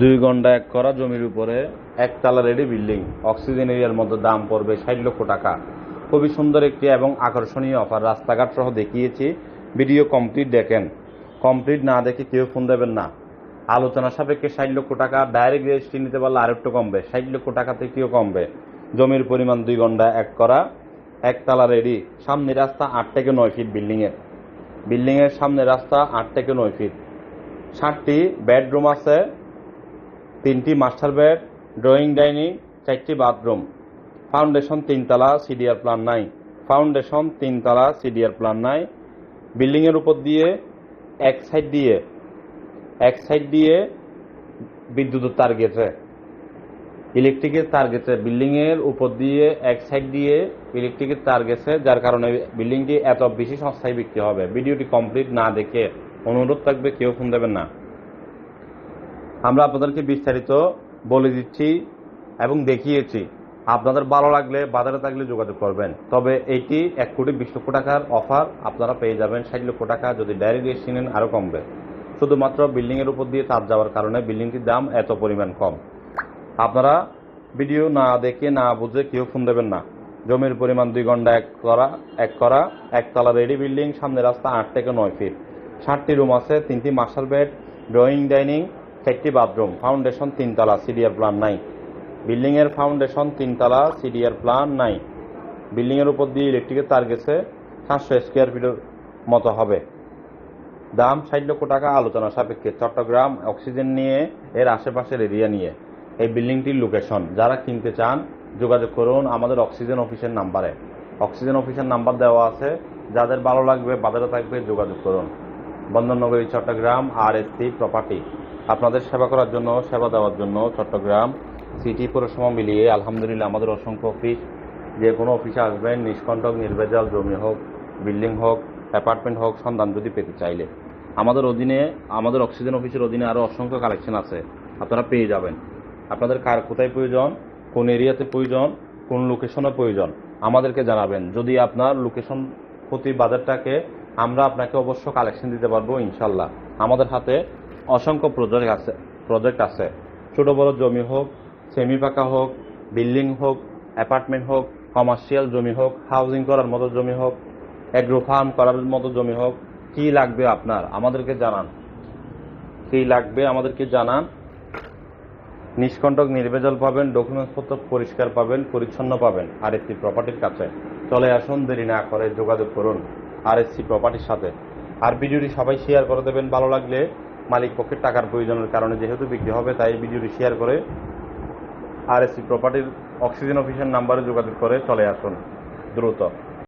দুই ঘণ্টা এক করা জমির উপরে একতলা রেডি বিল্ডিং অক্সিজেন এরিয়ার মধ্যে দাম পড়বে ষাট লক্ষ টাকা। খুবই সুন্দর একটি এবং আকর্ষণীয় অফার রাস্তাঘাট সহ দেখিয়েছি ভিডিও কমপ্লিট দেখেন। কমপ্লিট না দেখে কেউ ফোন দেবেন না। আলোচনা সাপেক্ষে ষাট লক্ষ টাকা ডাইরেক্ট রেজিস্ট্রি নিতে পারলে আরেকটু কমবে, ষাট লক্ষ টাকা থেকেও কমবে। জমির পরিমাণ দুই ঘণ্টা এক করা, একতলা রেডি সামনে রাস্তা আট থেকে নয় ফিট বিল্ডিংয়ের বিল্ডিংয়ের সামনে রাস্তা আট থেকে নয় ফিট ষাটটি বেডরুম আছে তিনটি মাস্টার বেড, ড্রয়িং ডাইনিং, চারটি বাথরুম। ফাউন্ডেশন তিনতলা, সিডিআর প্ল্যান নাই। ফাউন্ডেশন তিনতলা, সিডিআর প্ল্যান নাই। বিল্ডিংয়ের উপর দিয়ে এক সাইড দিয়ে, এক সাইড দিয়ে বিদ্যুতের তার গেছে। ইলেকট্রিকের তার গেছে। বিল্ডিংয়ের উপর দিয়ে এক সাইড দিয়ে ইলেকট্রিকের তার গেছে, যার কারণে বিল্ডিংটি এত বেশি সংস্থায় বিক্রি হবে। ভিডিওটি কমপ্লিট না দেখে অনুরোধ থাকবে, কেউ ফোন দেবেন না। আমরা আপনাদেরকে বিস্তারিত বলে দিচ্ছি এবং দেখিয়েছি। আপনাদের ভালো লাগলে, বাজারে থাকলে যোগাযোগ করবেন। তবে এইটি এক কোটি বিশ লক্ষ টাকার অফার, আপনারা পেয়ে যাবেন ষাট লক্ষ টাকা যদি ডাইরেক্ট রেজিস্ট্রি নেন, আরও কমবে। শুধুমাত্র বিল্ডিংয়ের উপর দিয়ে তার যাওয়ার কারণে বিল্ডিংটির দাম এত পরিমাণ কম। আপনারা ভিডিও না দেখে, না বুঝে কেউ ফোন দেবেন না। জমির পরিমাণ দুই ঘণ্টা এক করা এক করা, একতলা রেডি বিল্ডিং, সামনে রাস্তা আট থেকে নয় ফিট। ষাটটি রুম আছে, তিনটি মাস্টার বেড, ড্রয়িং, ডাইনিং চারটি বাথরুম ফাউন্ডেশন তিনতলা সিডিআর প্ল্যান নাই বিল্ডিংয়ের ফাউন্ডেশন তিনতলা সিডিআর প্ল্যান নাই বিল্ডিংয়ের উপর দিয়ে ইলেকট্রিকের তার গেছে সাতশো স্কোয়ার ফিটের মতো হবে। দাম ষাট লক্ষ টাকা, আলোচনা সাপেক্ষে। চট্টগ্রাম অক্সিজেন নিয়ে, এর আশেপাশের এরিয়া নিয়ে। এই বিল্ডিংটির লোকেশন যারা কিনতে চান, যোগাযোগ করুন আমাদের অক্সিজেন অফিসের নাম্বারে অক্সিজেন অফিসের নাম্বার দেওয়া আছে। যাদের ভালো লাগবে, বাজারে থাকবে, যোগাযোগ করুন। বন্দরনগরী, Chattogram R S C property আপনাদের সেবা করার জন্য, সেবা দেওয়ার জন্য চট্টগ্রাম সিটি পৌরসভা মিলিয়ে আলহামদুলিল্লাহ আমাদের অসংখ্য অফিস। যে কোনো অফিসে আসবেন, নিষ্কণ্টক, নির্ভেজাল, জমি হোক, বিল্ডিং হোক, অ্যাপার্টমেন্ট হোক, সন্ধান যদি পেতে চাইলে। আমাদের অধীনে, আমাদের অক্সিজেন অফিসের অধীনে আরও অসংখ্য কালেকশন আছে। আপনারা পেয়ে যাবেন। আপনাদের কার কোথায় প্রয়োজন, কোন এরিয়াতে প্রয়োজন, কোন লোকেশনে প্রয়োজন, আমাদেরকে জানাবেন। যদি আপনার লোকেশন প্রতি বাজারটাকে আমরা আপনাকে অবশ্য কালেকশন দিতে পারব ইনশাল্লাহ আমাদের হাতে অসংখ্য প্রজেক্ট আছে প্রজেক্ট আছে। ছোট, বড় জমি হোক সেমি পাকা হোক বিল্ডিং হোক অ্যাপার্টমেন্ট হোক কমার্শিয়াল জমি হোক হাউজিং করার মতো জমি হোক অ্যাগ্রো ফার্ম করার মতো জমি হোক, কি লাগবে আপনার? আমাদেরকে জানান। কি লাগবে আমাদেরকে জানান। নিষ্কণ্টক, নির্ভেজাল পাবেন ডকুমেন্টসপত্র পরিষ্কার পাবেন, পরিচ্ছন্ন পাবেন আর একটি প্রপার্টির কাছে। চলে আসুন, দেরি না করে যোগাযোগ করুন আর এসসি প্রপার্টির সাথে। আর ভিডিওটি সবাই শেয়ার করে দেবেন, ভালো লাগলে। মালিক পক্ষের টাকার প্রয়োজনের কারণে যেহেতু বিক্রি হবে, তাই ভিডিওটি শেয়ার করে আর এসি প্রপার্টির অক্সিজেন অফিসের নাম্বারে যোগাযোগ করে চলে আসুন দ্রুত।